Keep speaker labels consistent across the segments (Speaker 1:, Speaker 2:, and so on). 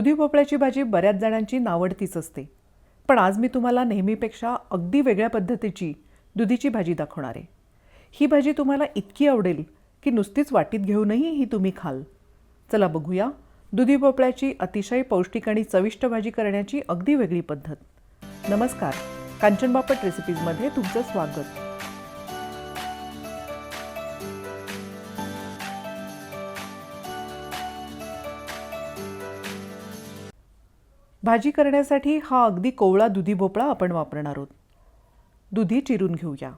Speaker 1: दुधी भोपळ्याची भाजी बऱ्याच जणांची नावडतीच असते. पण आज मी तुम्हाला नेहमीपेक्षा अगदी वेगळ्या पद्धतीची दुधीची भाजी दाखवणार आहे. ही भाजी तुम्हाला इतकी आवडेल की नुसतीच वाटीत घेऊनही ही तुम्ही खाल. चला बघूया दुधी भोपळ्याची अतिशय पौष्टिक आणि चविष्ट भाजी करण्याची अगदी वेगळी पद्धत. नमस्कार कांचन बापट रेसिपीजमध्ये तुमचं स्वागत. भाजी करण्यासाठी हा अगदी कोवळा दुधी भोपळा आपण वापरणार आहोत. दुधी चिरून घेऊया.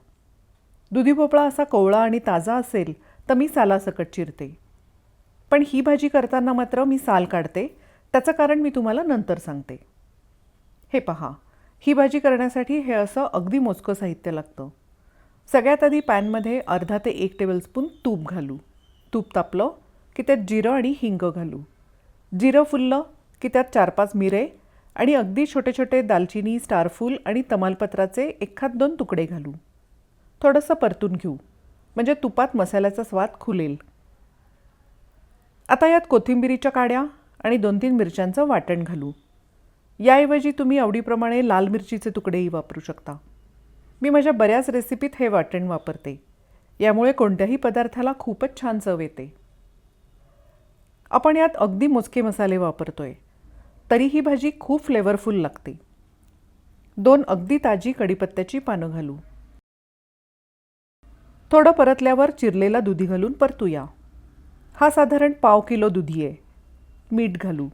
Speaker 1: दुधी भोपळा असा कोवळा आणि ताजा असेल तर मी सालासकट चिरते. पण ही भाजी करताना मात्र मी साल काढते. त्याचं कारण मी तुम्हाला नंतर सांगते. हे पहा ही भाजी करण्यासाठी हे असं अगदी मोजकं साहित्य लागतं. सगळ्यात आधी पॅनमध्ये अर्धा ते एक टेबलस्पून तूप घालू. तूप तापलं की त्यात जिरं आणि हिंग घालू. जिरं फुललं की त्यात चार पाच मिरे आणि अगदी छोटे छोटे दालचिनी स्टारफूल आणि तमालपत्राचे एखाद दोन तुकडे घालू. थोडंसं परतून घेऊ. म्हणजे तुपात मसाल्याचा स्वाद खुलेल. आता यात कोथिंबिरीच्या काड्या आणि दोन तीन मिरच्यांचं वाटण घालू. याऐवजी तुम्ही आवडीप्रमाणे लाल मिरचीचे तुकडेही वापरू शकता. मी माझ्या बऱ्याच रेसिपीत हे वाटण वापरते. यामुळे कोणत्याही पदार्थाला खूपच छान चव येते. आपण यात अगदी मोजके मसाले वापरतोय. तरी ही भाजी खूप फ्लेवरफुल लागते. दोन अगदी ताजी कढीपत्त्याची पानं घालू. थोडं परतल्यावर चिरलेला दुधी घालून परतूया. हा साधारण पाव किलो दुधी आहे मीठ घालू.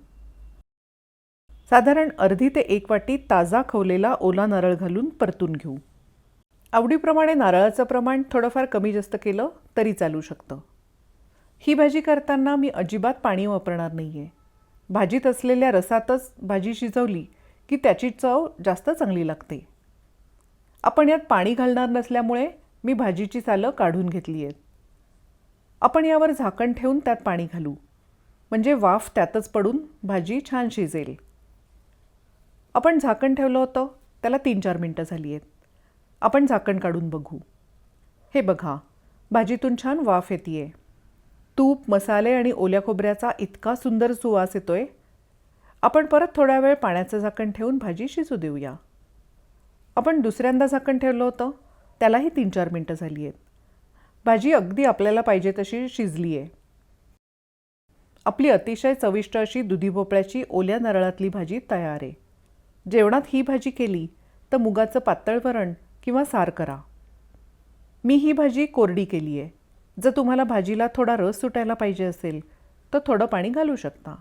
Speaker 1: साधारण अर्धी ते एक वाटी ताजा खवलेला ओला नारळ घालून परतून घेऊ. आवडीप्रमाणे नारळाचं प्रमाण थोडंफार कमी जास्त केलं तरी चालू शकतं. ही भाजी करताना मी अजिबात पाणी वापरणार नाही आहे भाजीत असलेल्या रसातच भाजी शिजवली की त्याची चव जास्त चांगली लागते. आपण यात पाणी घालणार नसल्यामुळे मी भाजीची सालं काढून घेतली आहेत. आपण यावर झाकण ठेवून त्यात पाणी घालू. म्हणजे वाफ त्यातच पडून भाजी छान शिजेल. आपण झाकण ठेवलं होतं त्याला तीन चार मिनटं झाली आहेत. आपण झाकण काढून बघू. हे बघा भाजीतून छान वाफ येते आहे तूप मसाले आणि ओल्या खोबऱ्याचा इतका सुंदर सुवास येतोय. आपण परत थोडा वेळ पाण्याचं झाकण ठेवून भाजी शिजू देऊया. आपण दुसऱ्यांदा झाकण ठेवलं होतं. त्यालाही तीन चार मिनटं झाली आहेत. भाजी अगदी आपल्याला पाहिजे तशी शिजली आहे आपली अतिशय चविष्ट अशी दुधी भोपळ्याची ओल्या नारळातली भाजी तयार आहे. जेवणात ही भाजी केली तर मुगाचं पातळ वरण किंवा सार करा. मी ही भाजी कोरडी केली आहे जर तुम्हाला भाजीला थोडा रस सुटायला पाहिजे असेल तर थोडं पाणी घालू शकता.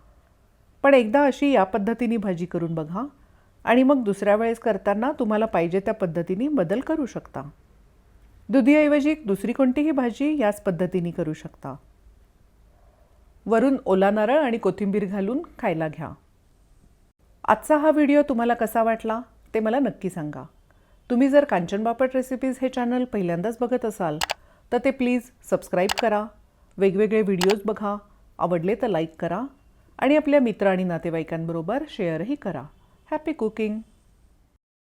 Speaker 1: पण एकदा अशी या पद्धतीने भाजी करून बघा आणि मग दुसऱ्या वेळेस करताना तुम्हाला पाहिजे त्या पद्धतीने बदल करू शकता. दुधीऐवजी दुसरी कोणतीही भाजी याच पद्धतीने करू शकता. वरून ओला नारळ आणि कोथिंबीर घालून खायला घ्या. आजचा हा व्हिडिओ तुम्हाला कसा वाटला ते मला नक्की सांगा. तुम्ही जर कांचन बापट रेसिपीज हे चॅनल पहिल्यांदाच बघत असाल तर ते प्लीज सबस्क्राईब करा वेगवेगळे व्हिडिओज बघा आवडले तर लाईक करा आणि आपल्या मित्र आणि नातेवाईकांबरोबर शेअरही करा. Happy cooking